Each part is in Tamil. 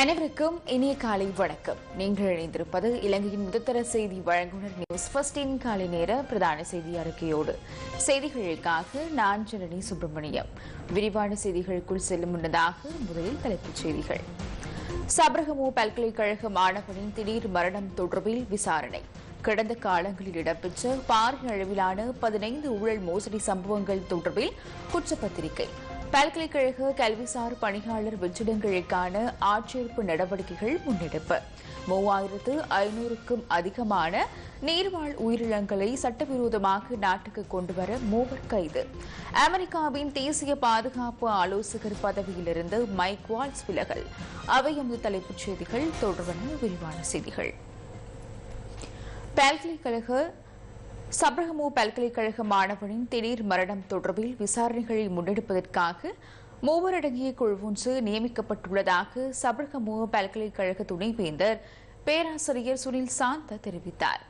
அனைவருக்கும் இனிய காலை வணக்கம். நீங்கள் இணைந்திருப்பது இலங்கையின் முதத்தர செய்தி வழங்குனர் நியூஸ் ஃபர்ஸ்டின் காலை நேர பிரதான செய்தி அறிக்கையோடு. செய்திகளுக்காக நான் ஜனனி சுப்பிரமணியம். விரிவான செய்திகளுக்குள் செல்லும் முன்னதாக முதலில் தலைப்புச் செய்திகள். சபரகமோ பல்கலைக்கழக மாணவனின் திடீர் மரணம் தொடர்பில் விசாரணை. கடந்த காலங்களில் இடம்பெற்ற பாரிய அளவிலான பதினைந்து ஊழல் மோசடி சம்பவங்கள் தொடர்பில் குற்றப்பத்திரிகை. பல்கலைக்கழக கல்விசார் பணியாளர் வெற்றிடங்களுக்கான ஆட்சேர்ப்பு நடவடிக்கைகள் முன்னெடுப்பு. மூவாயிரத்து ஐநூறுக்கும் அதிகமான நீர்வாழ் உயிரினங்களை சட்டவிரோதமாக நாட்டுக்கு கொண்டுவர மூவர் கைது. அமெரிக்காவின் தேசிய பாதுகாப்பு ஆலோசகர் பதவியிலிருந்து மைக் வால்ஸ் விலகல். அவை எமது தலைப்புச் செய்திகள். தொடர்பான விரிவான செய்திகள். பல்கலைக்கழக சப்ரகமு பல்கலைக்கழக மாணவனின் திடீர் மரணம் தொடர்பில் விசாரணைகளை முன்னெடுப்பதற்காக மூவரடங்கிய குழு ஒன்று நியமிக்கப்பட்டுள்ளதாக சப்ரகமு பல்கலைக்கழக துணைவேந்தர் பேராசிரியர் சுனில் சாந்த தெரிவித்தார்.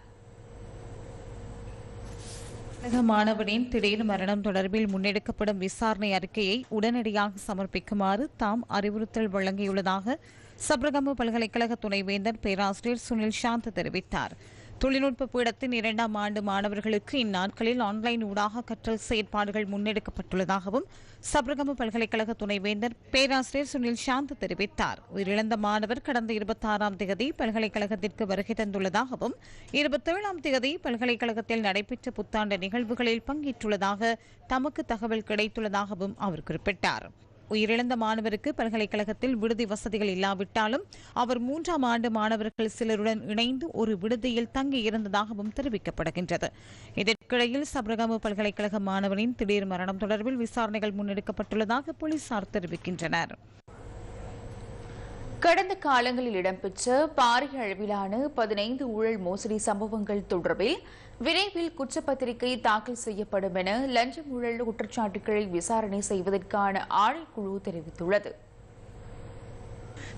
தமிழக மாணவனின் திடீர் மரணம் தொடர்பில் முன்னெடுக்கப்படும் விசாரணை அறிக்கையை உடனடியாக சமர்ப்பிக்குமாறு தாம் அறிவுறுத்தல் வழங்கியுள்ளதாக சப்ரகமு பல்கலைக்கழக துணைவேந்தர் பேராசிரியர் சுனில் சாந்த் தெரிவித்தார். தொழில்நுட்ப பீடத்தின் இரண்டாம் ஆண்டு மாணவர்களுக்கு இந்நாட்களில் ஆன்லைன் ஊடாக கற்றல் செயற்பாடுகள் முன்னெடுக்கப்பட்டுள்ளதாகவும் சபரகம பல்கலைக்கழக துணைவேந்தர் பேராசிரியர் சுனில் சாந்த் தெரிவித்தார். உயிரிழந்த மாணவர் கடந்த இருபத்தாறாம் தேதி பல்கலைக்கழகத்திற்கு வருகை தந்துள்ளதாகவும் இருபத்தேழாம் தேதி பல்கலைக்கழகத்தில் நடைபெற்ற புத்தாண்டு நிகழ்வுகளில் பங்கேற்றுள்ளதாக தமக்கு தகவல் கிடைத்துள்ளதாகவும் அவர் குறிப்பிட்டார். உயிரிழந்த மாணவருக்கு பல்கலைக்கழகத்தில் விடுதி வசதிகள் இல்லாவிட்டாலும் அவர் மூன்றாம் ஆண்டு மாணவர்கள் சிலருடன் இணைந்து ஒரு விடுதியில் தங்கியிருந்ததாகவும் தெரிவிக்கப்படுகின்றது. இதற்கிடையில் சபரகமு பல்கலைக்கழக மாணவனின் திடீர் மரணம் தொடர்பில் விசாரணைகள் முன்னெடுக்கப்பட்டுள்ளதாக போலீசார் தெரிவிக்கின்றனர். கடந்த காலங்களில் இடம்பெற்ற பாரிய அளவிலான பதினைந்து ஊழல் மோசடி சம்பவங்கள் தொடர்பில் விரைவில் குற்றப்பத்திரிகை தாக்கல் செய்யப்படும் என லஞ்ச ஊழல் குற்றச்சாட்டுகளை விசாரணை செய்வதற்கான ஆணைக்குழு தெரிவித்துள்ளது.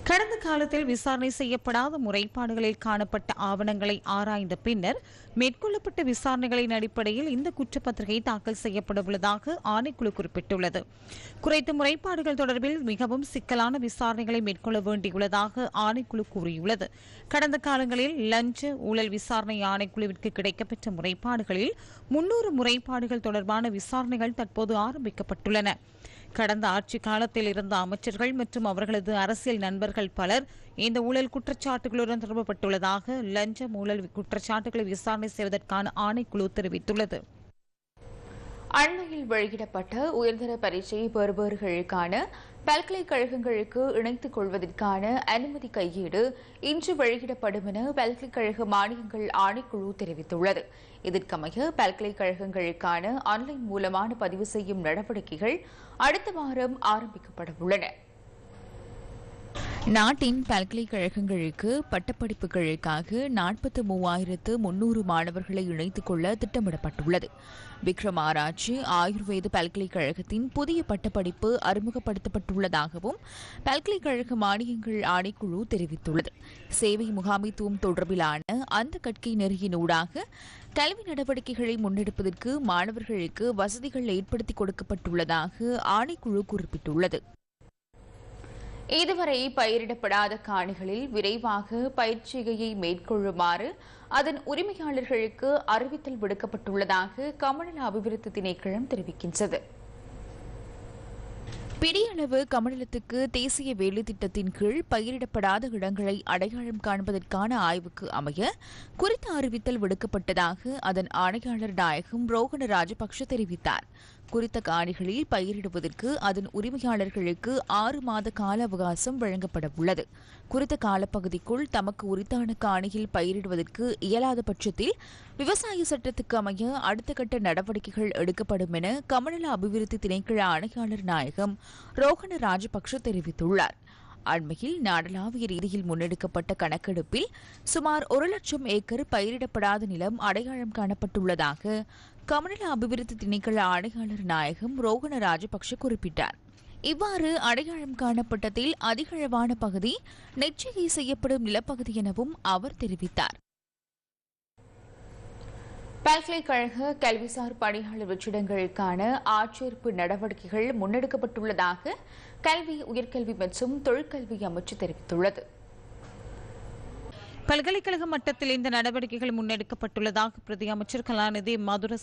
கடந்த காலத்தில் விசாரணை செய்யப்படாத முறைப்பாடுகளில் காணப்பட்ட ஆவணங்களை ஆராய்ந்த பின்னர் மேற்கொள்ளப்பட்ட விசாரணைகளின் அடிப்படையில் இந்த குற்றப்பத்திரிகை தாக்கல் செய்யப்படவுள்ளதாக ஆணைக்குழு குறிப்பிட்டுள்ளது. குறைத்த முறைப்பாடுகள் தொடர்பில் மிகவும் சிக்கலான விசாரணைகளை மேற்கொள்ள வேண்டியுள்ளதாக ஆணைக்குழு கூறியுள்ளது. கடந்த காலங்களில் லஞ்ச ஊழல் விசாரணை ஆணைக்குழுவிற்கு கிடைக்கப்பெற்ற முறைப்பாடுகளில் முன்னூறு முறைப்பாடுகள் தொடர்பான விசாரணைகள் தற்போது ஆரம்பிக்கப்பட்டுள்ளன. கடந்த ஆட்சி காலத்தில் இருந்த அமைச்சர்கள் மற்றும் அவர்களது அரசியல் நண்பர்கள் பலர் இந்த ஊழல் குற்றச்சாட்டுகளுடன் தொடர்புபட்டுள்ளதாக லஞ்ச ஊழல் குற்றச்சாட்டுகளை விசாரணை செய்வதற்கான ஆணைக்குழு தெரிவித்துள்ளது. அண்மையில் வெளியிடப்பட்ட உயர்தர பரீட்சை பெறுபவர்களுக்கான பல்கலைக்கழகங்களுக்கு இணைத்துக் கொள்வதற்கான அனுமதி கையேடு இன்று வெளியிடப்படும் என பல்கலைக்கழக மானியங்கள் ஆணைக்குழு தெரிவித்துள்ளது. இதற்கமைய பல்கலைக்கழகங்களுக்கான ஆன்லைன் மூலமான பதிவு செய்யும் நடவடிக்கைகள் அடுத்த வாரம் ஆரம்பிக்கப்பட உள்ளன நாட்டின் பல்கலைக்கழகங்களுக்கு பட்டப்படிப்புகளுக்காக நாற்பத்து மூவாயிரத்து முன்னூறு மாணவர்களை இணைத்துக் கொள்ள திட்டமிடப்பட்டுள்ளது. விக்ரம் ஆராய்ச்சி ஆயுர்வேத பல்கலைக்கழகத்தின் புதிய பட்டப்படிப்பு அறிமுகப்படுத்தப்பட்டுள்ளதாகவும் பல்கலைக்கழக மானியங்கள் ஆணைக்குழு தெரிவித்துள்ளது. சேவை முகாமைத்துவம் தொடர்பிலான அந்த கட்கை நெறியினூடாக கல்வி நடவடிக்கைகளை முன்னெடுப்பதற்கு மாணவர்களுக்கு வசதிகள் ஏற்படுத்தி கொடுக்கப்பட்டுள்ளதாக ஆணைக்குழு குறிப்பிட்டுள்ளது. இதுவரை பயிரிடப்படாத காணிகளில் விரைவாக பயிற்சிகையை மேற்கொள்ளுமாறு அதன் உரிமையாளர்களுக்கு அறிவித்தல் விடுக்கப்பட்டுள்ளதாக கமநல அபிவிருத்தி திணைக்களம் தெரிவிக்கின்றது. பிடியளவு கமநலத்துக்கு தேசிய வேலை திட்டத்தின் கீழ் பயிரிடப்படாத இடங்களை அடையாளம் காண்பதற்கான ஆய்வுக்கு அமைய குறித்த அறிவித்தல் விடுக்கப்பட்டதாக அதன் ஆணையாளர் நாயகம் ரோகண ராஜபக்ஷ தெரிவித்தார். குறித்த காணிகளில் பயிரிடுவதற்கு அதன் உரிமையாளர்களுக்கு ஆறு மாத கால அவகாசம் வழங்கப்பட உள்ளது குறித்த காலப்பகுதிக்குள் தமக்கு உரித்தான காணியில் பயிரிடுவதற்கு இயலாத பட்சத்தில் விவசாய சட்டத்துக்கு அமைய அடுத்த கட்ட நடவடிக்கைகள் எடுக்கப்படும் என கமநல அபிவிருத்தி திணைக்கள ஆணையாளர் நாயகம் ரோகண ராஜபக்ஷ தெரிவித்துள்ளார். அண்மையில் நாடளாவிய ரீதியில் முன்னெடுக்கப்பட்ட கணக்கெடுப்பில் சுமார் ஒரு லட்சம் ஏக்கர் பயிரிடப்படாத நிலம் அடையாளம் காணப்பட்டுள்ளதாக கமநல அபிவிருத்தி திணைக்கள ஆணையாளர் நாயகம் ரோகண ராஜபக்ஷ குறிப்பிட்டார். இவ்வாறு அடையாளம் காணப்பட்டதில் அதிகளவான பகுதி நெச்சிகை செய்யப்படும் நிலப்பகுதி எனவும் அவர் தெரிவித்தார். பல்கலைக்கழக கல்விசார் பணியாளர் வெற்றிடங்களுக்கான ஆட்சேர்ப்பு நடவடிக்கைகள் முன்னெடுக்கப்பட்டுள்ளதாக கல்வி உயர்கல்வி மற்றும் தொழிற்கல்வி அமைச்சு தெரிவித்துள்ளது. பல்கலைக்கழக மட்டத்தில் இந்த நடவடிக்கைகள் முன்னெடுக்கப்பட்டுள்ளதாக பிரதி அமைச்சர் கலாநிதி மதுர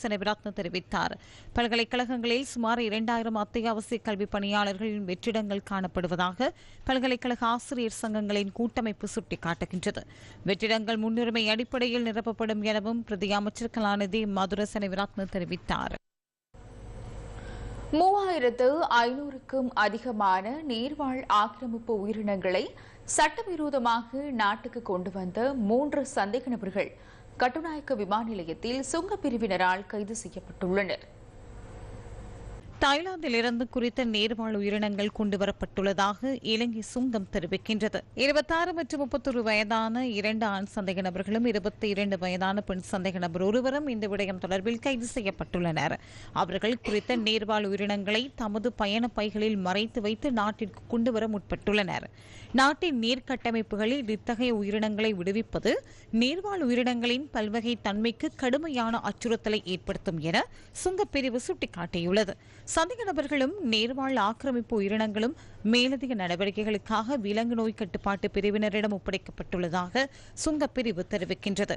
தெரிவித்தார். பல்கலைக்கழகங்களில் சுமார் இரண்டாயிரம் அத்தியாவசிய கல்வி பணியாளர்களின் வெற்றிடங்கள் காணப்படுவதாக பல்கலைக்கழக ஆசிரியர் சங்கங்களின் கூட்டமைப்பு சுட்டிக்காட்டுகின்றது. வெற்றிடங்கள் முன்னுரிமை அடிப்படையில் நிரப்பப்படும் எனவும் பிரதி அமைச்சர் கலாநிதி மதுர தெரிவித்தார். மூவாயிரத்து ஐநூறுக்கும் அதிகமான நீர்வாழ் ஆக்கிரமிப்பு உயிரினங்களை சட்டவிரோதமாக நாட்டுக்கு கொண்டு வந்த மூன்று சந்தேக நபர்கள் கட்டுநாயக்க விமான நிலையத்தில் சுங்கப் பிரிவினரால் கைது செய்யப்பட்டுள்ளனர். தாய்லாந்திலிருந்து குறித்த நேர்வாழ் உயிரினங்கள் கொண்டுவரப்பட்டுள்ளதாக இலங்கை சுங்கம் தெரிவிக்கின்றது. இருபத்தாறு மற்றும் முப்பத்தொரு வயதான இரண்டு ஆண் சந்தேக நபர்களும் இருபத்தி இரண்டு வயதான பெண் சந்தேக நபர் ஒருவரும் இந்த விடயம் தொடர்பில் கைது செய்யப்பட்டுள்ளனர். அவர்கள் குறித்த நேர்வாழ் உயிரினங்களை தமது பயண பைகளில் மறைத்து வைத்து நாட்டிற்கு கொண்டுவர முற்பட்டுள்ளனர். நாட்டின் நீர்கட்டமைப்புகளில் இத்தகைய உயிரினங்களை விடுவிப்பது நீர்வாழ் உயிரினங்களின் பல்வகை தன்மைக்கு கடுமையான அச்சுறுத்தலை ஏற்படுத்தும் என சுங்கப்பிரிவு சுட்டிக்காட்டியுள்ளது. சந்தேக நபர்களும் நேர்வாழ் ஆக்கிரமிப்பு உயிரினங்களும் மேலதிக நடவடிக்கைகளுக்காக விலங்கு நோய் கட்டுப்பாட்டு பிரிவினரிடம் ஒப்படைக்கப்பட்டுள்ளதாக சுங்கப்பிரிவு தெரிவிக்கின்றது.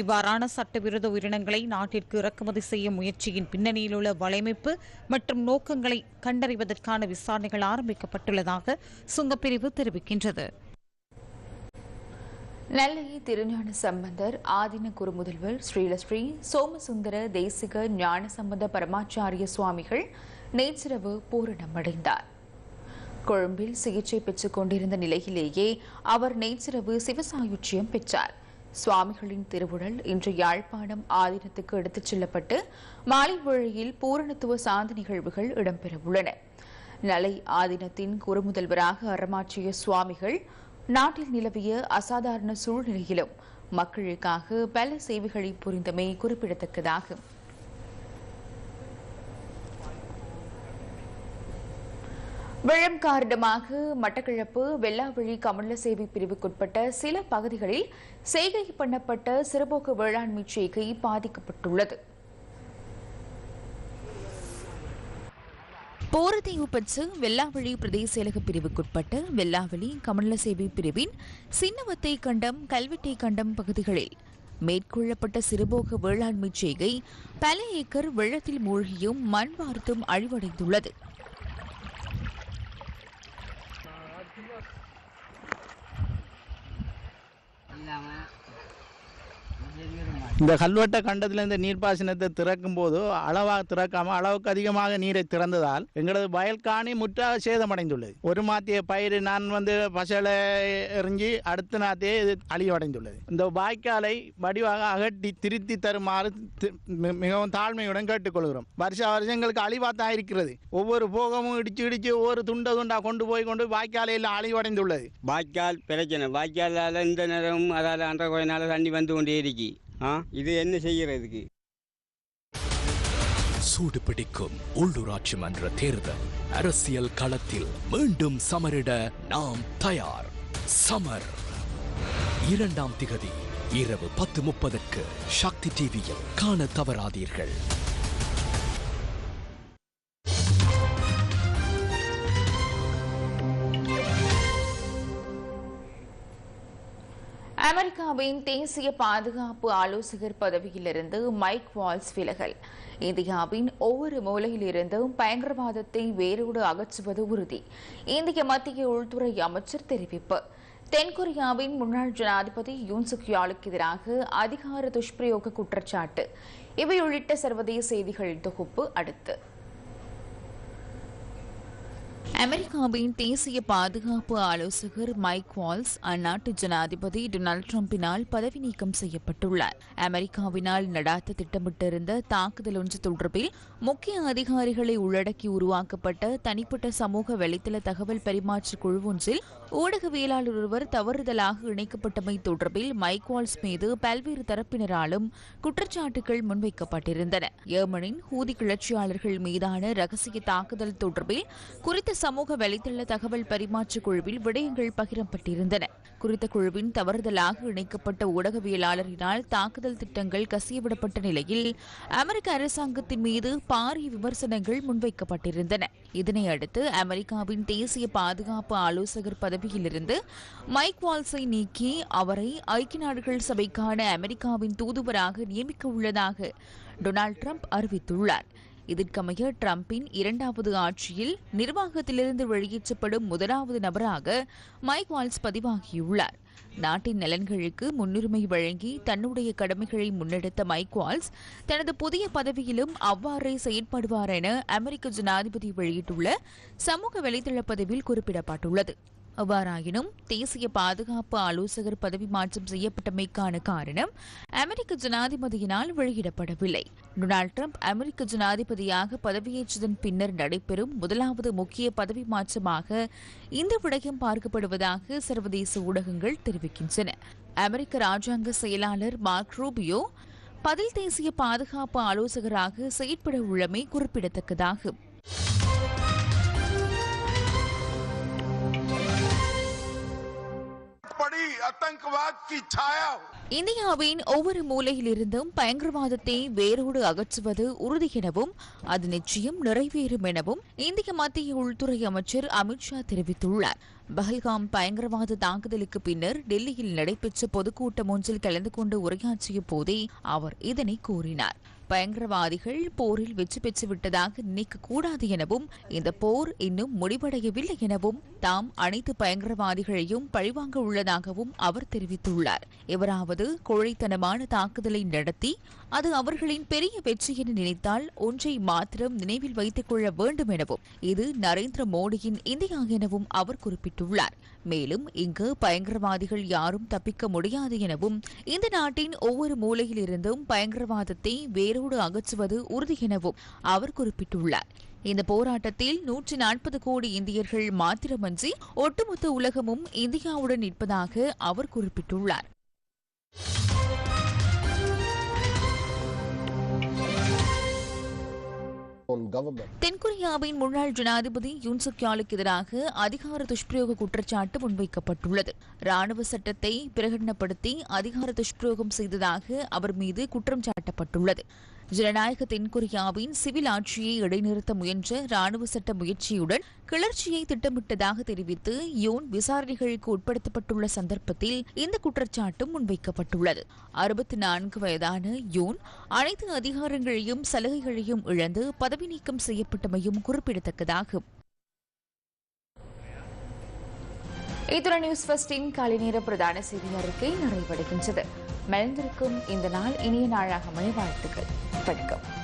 இவ்வாறான சட்டவிரோத உயிரினங்களை நாட்டிற்கு இறக்குமதி செய்ய முயற்சியின் பின்னணியில் உள்ள வலையமைப்பு மற்றும் நோக்கங்களை கண்டறிவதற்கான விசாரணைகள் ஆரம்பிக்கப்பட்டுள்ளதாக சுங்கப்பிரிவு தெரிவிக்கின்றது. நெல்லை திருஞான சம்பந்தர் ஆதின குருமுதல்வர் ஸ்ரீலஸ்ரீ சோமசுந்தர தேசிக ஞான சம்பந்த பரமாச்சாரிய சுவாமிகள் நேற்றிரவு பூரணமடைந்தார் கொழும்பில் சிகிச்சை பெற்றுக் கொண்டிருந்த நிலையிலேயே அவர் நேற்றிரவு சிவசாயுச்சியம் பெற்றார். சுவாமிகளின் திருவுடல் இன்று யாழ்ப்பாணம் ஆதீனத்துக்கு எடுத்துச் செல்லப்பட்டு மாலை வழியில் பூரணத்துவ சாந்தி நிகழ்வுகள் இடம்பெறவுள்ளன நலை ஆதீனத்தின் குருமுதல்வராக அறமாற்றிய சுவாமிகள் நாட்டில் நிலவிய அசாதாரண சூழ்நிலையிலும் மக்களுக்காக பல சேவைகளை புரிந்தமை குறிப்பிடத்தக்கதாகும் வெள்ளம் காரணமாக மட்டக்களப்பு வெள்ளாவழி கமல சேவை பிரிவுக்குட்பட்ட சில பகுதிகளில் செய்கை பண்ணப்பட்ட சிறுபோக்கு வேளாண்மை செய்கை பாதிக்கப்பட்டுள்ளது. போரதீவு பற்று வெள்ளாவளி பிரதேச செயலக பிரிவுக்குட்பட்ட வெள்ளாவளி கமலசேவி பிரிவின் சின்னவத்தை கண்டம் கல்வெட்டை கண்டம் பகுதிகளில் மேற்கொள்ளப்பட்ட சிறுபோக வேளாண்மை செய்கை பல ஏக்கர் வெள்ளத்தில் மூழ்கியும் மண் வார்த்தும் அழிவடைந்துள்ளது. இந்த கல்வெட்ட கண்டத்தில் இந்த நீர்ப்பாசனத்தை திறக்கும் போது அளவாக திறக்காம அளவுக்கு அதிகமாக நீரை திறந்ததால் எங்களது வயல்காணி முற்றாக சேதமடைந்துள்ளது. ஒரு மாத்திய பயிர் நான் வந்து பசலை எறிஞ்சி அடுத்த நாத்தையே இது அழிவடைந்துள்ளது. இந்த வாய்க்காலை வடிவாக அகட்டி திருத்தி தருமாறு தி- மிகவும் தாழ்மையுடன் கேட்டுக்கொள்கிறோம். வருஷ வருஷம் எங்களுக்கு அழிவாத்தான் இருக்கிறது. ஒவ்வொரு போகமும் இடிச்சு இடிச்சு ஒவ்வொரு துண்ட துண்டா கொண்டு போய் கொண்டு வாய்க்காலையில் அழிவடைந்துள்ளது. வாய்க்கால் பிரச்சனை. வாய்க்காலால் இந்த நேரம் அதாவது அன்ற கோயினால தண்ணி வந்து கொண்டே இருக்கு. ஆ? இது என்ன செய்யறதுக்கு சூடு பிடிக்கும் உள்ளூராட்சி மன்ற தேர்தல் அரசியல் களத்தில் மீண்டும் சமரிட நாம் தயார். சமர். இரண்டாம் திகதி இரவு பத்து முப்பதுக்கு சக்தி டிவியில் காண தவறாதீர்கள். இந்தியாவின் தேசிய பாதுகாப்பு ஆலோசகர் பதவியிலிருந்து மைக் வால்ஸ் விலகல். இந்தியாவின் ஒவ்வொரு மூலையிலிருந்தும் பயங்கரவாதத்தை வேரோடு அகற்றுவது உறுதி. இந்திய மத்திய உள்துறை அமைச்சர் தெரிவிப்பு. தென்கொரியாவின் முன்னாள் ஜனாதிபதி யூன் சுக்யாலுக்கு எதிராக அதிகார துஷ்பிரயோக குற்றச்சாட்டு. இவை உள்ளிட்ட சர்வதேச செய்திகள் தொகுப்பு அடுத்து. அமெரிக்காவின் தேசிய பாதுகாப்பு ஆலோசகர் மைக் வால்ஸ் அந்நாட்டு ஜனாதிபதி டொனால்டு டிரம்பினால் பதவி நீக்கம் செய்யப்பட்டுள்ளார். அமெரிக்காவினால் நடாத்த திட்டமிட்டிருந்த தாக்குதல் ஒன்று தொடர்பில் முக்கிய அதிகாரிகளை உள்ளடக்கி உருவாக்கப்பட்ட தனிப்பட்ட சமூக வலைத்தள தகவல் பரிமாற்ற குழு ஒன்றில் ஊடகவியலாளர் ஒருவர் தவறுதலாக இணைக்கப்பட்டமை தொடர்பில் மைக் வால்ஸ் மீது பல்வேறு தரப்பினராலும் குற்றச்சாட்டுகள் முன்வைக்கப்பட்டிருந்தன. ஏமனின் ஹூதி கிளர்ச்சியாளர்கள் மீதான ரகசிய தாக்குதல் தொடர்பில் குறித்த சமூக வலைதள தகவல் பரிமாற்ற குழுவில் விடயங்கள் பகிரப்பட்டிருந்தன. குறித்த குழுவின் தவறுதலாக இணைக்கப்பட்ட ஊடகவியலாளரினால் தாக்குதல் திட்டங்கள் கசியவிடப்பட்ட நிலையில் அமெரிக்க அரசாங்கத்தின் மீது பாரிய விமர்சனங்கள் முன்வைக்கப்பட்டிருந்தன. இதனை அடுத்து அமெரிக்காவின் தேசிய பாதுகாப்பு ஆலோசகர் பதவியிலிருந்து மைக் வால்ஸை நீக்கி அவரை ஐக்கிய நாடுகள் சபைக்கான அமெரிக்காவின் தூதுவராக நியமிக்க உள்ளதாக டொனால்ட் ட்ரம்ப் அறிவித்துள்ளார். இதற்கமைய டிரம்பின் இரண்டாவது ஆட்சியில் நிர்வாகத்திலிருந்து வெளியேற்றப்படும் முதலாவது நபராக மைக் வால்ஸ் பதிவாகியுள்ளார். நாட்டின் நலன்களுக்கு முன்னுரிமை வழங்கி தன்னுடைய கடமைகளை முன்னெடுத்த மைக் வால்ஸ் தனது புதிய பதவியிலும் அவ்வாறே செயற்படுவார் என அமெரிக்க ஜனாதிபதி வெளியிட்டுள்ள சமூக வலைதள பதிவில் குறிப்பிடப்பட்டுள்ளது. அவ்வாறாயினும் தேசிய பாதுகாப்பு ஆலோசகர் பதவி மாற்றம் செய்யப்பட்டமைக்கான காரணம் அமெரிக்க ஜனாதிபதியினால் வெளியிடப்படவில்லை. டொனால்டு ட்ரம்ப் அமெரிக்க ஜனாதிபதியாக பதவியேற்றதன் பின்னர் நடைபெறும் முதலாவது முக்கிய பதவி மாற்றமாக இந்த விடயம் பார்க்கப்படுவதாக சர்வதேச ஊடகங்கள் தெரிவிக்கின்றன. அமெரிக்க ராஜாங்க செயலாளர் மார்க் ரூபியோ பதில் தேசிய பாதுகாப்பு ஆலோசகராக செயற்பட உள்ளமை குறிப்பிடத்தக்கதாகும். இந்தியாவின் ஒவ்வொரு மூலையிலிருந்தும் பயங்கரவாதத்தை வேரோடு அகற்றுவது உறுதி எனவும் அது நிச்சயம் நிறைவேறும் எனவும் இந்திய மத்திய உள்துறை அமைச்சர் அமித்ஷா தெரிவித்துள்ளார். பஹல்காம் பயங்கரவாத தாக்குதலுக்கு பின்னர் டெல்லியில் நடைபெற்ற பொதுக்கூட்டம் ஒன்றில் கலந்து கொண்டு உரையாற்றிய போதே அவர் இதனை கூறினார். பயங்கரவாதிகள் போரில் வெற்றி பெற்று விட்டதாக நினைக்கக்கூடாது எனவும் இந்த போர் இன்னும் முடிவடையவில்லை எனவும் தாம் அனைத்து பயங்கரவாதிகளையும் பழிவாங்க உள்ளதாகவும் அவர் தெரிவித்துள்ளார். எவராவது கோழைத்தனமான தாக்குதலை நடத்தி அது அவர்களின் பெரிய வெற்றி என நினைத்தால் ஒன்றை மாத்திரம் நினைவில் வைத்துக் கொள்ள வேண்டும் எனவும் இது நரேந்திர மோடியின் இந்தியா எனவும் அவர் குறிப்பிட்டுள்ளார். மேலும் இங்கு பயங்கரவாதிகள் யாரும் தப்பிக்க முடியாது எனவும் இந்த நாட்டின் ஒவ்வொரு மூலையிலிருந்தும் பயங்கரவாதத்தை வேரோடு அகற்றுவது உறுதி எனவும் அவர் குறிப்பிட்டுள்ளார். இந்த போராட்டத்தில் நூற்றி நாற்பது கோடி இந்தியர்கள் மாத்திரமன்றி ஒட்டுமொத்த உலகமும் இந்தியாவுடன் நிற்பதாக அவர் குறிப்பிட்டுள்ளார். தென்கொரியாவின் முன்னாள் ஜனாதிபதி யூன் எதிராக அதிகார துஷ்பிரயோக குற்றச்சாட்டு முன்வைக்கப்பட்டுள்ளது. ராணுவ சட்டத்தை பிரகடனப்படுத்தி அதிகார துஷ்பிரயோகம் செய்ததாக அவர் மீது குற்றம் சாட்டப்பட்டுள்ளது. ஜனநாயக தென்கொரியாவின் சிவில் ஆட்சியை இடைநிறுத்த முயன்ற ராணுவ சட்ட முயற்சியுடன் கிளர்ச்சியை திட்டமிட்டதாக தெரிவித்து யோன் விசாரணைகளுக்கு உட்படுத்தப்பட்டுள்ள சந்தர்ப்பத்தில் இந்த குற்றச்சாட்டு முன்வைக்கப்பட்டுள்ளது. அறுபத்தி நான்கு வயதான யோன் அனைத்து அதிகாரங்களையும் சலுகைகளையும் இழந்து பதவி நீக்கம் செய்யப்பட்டமையும் குறிப்பிடத்தக்கதாகும் இத்துடன் நியூஸ் ஃபர்ஸ்டின் காலை நேர பிரதான செய்தி அறிக்கை நிறைவடைகின்றது. மலர்ந்திருக்கும் இந்த நாள் இனிய நாளாக மழை வாழ்த்துக்கள். வணக்கம்.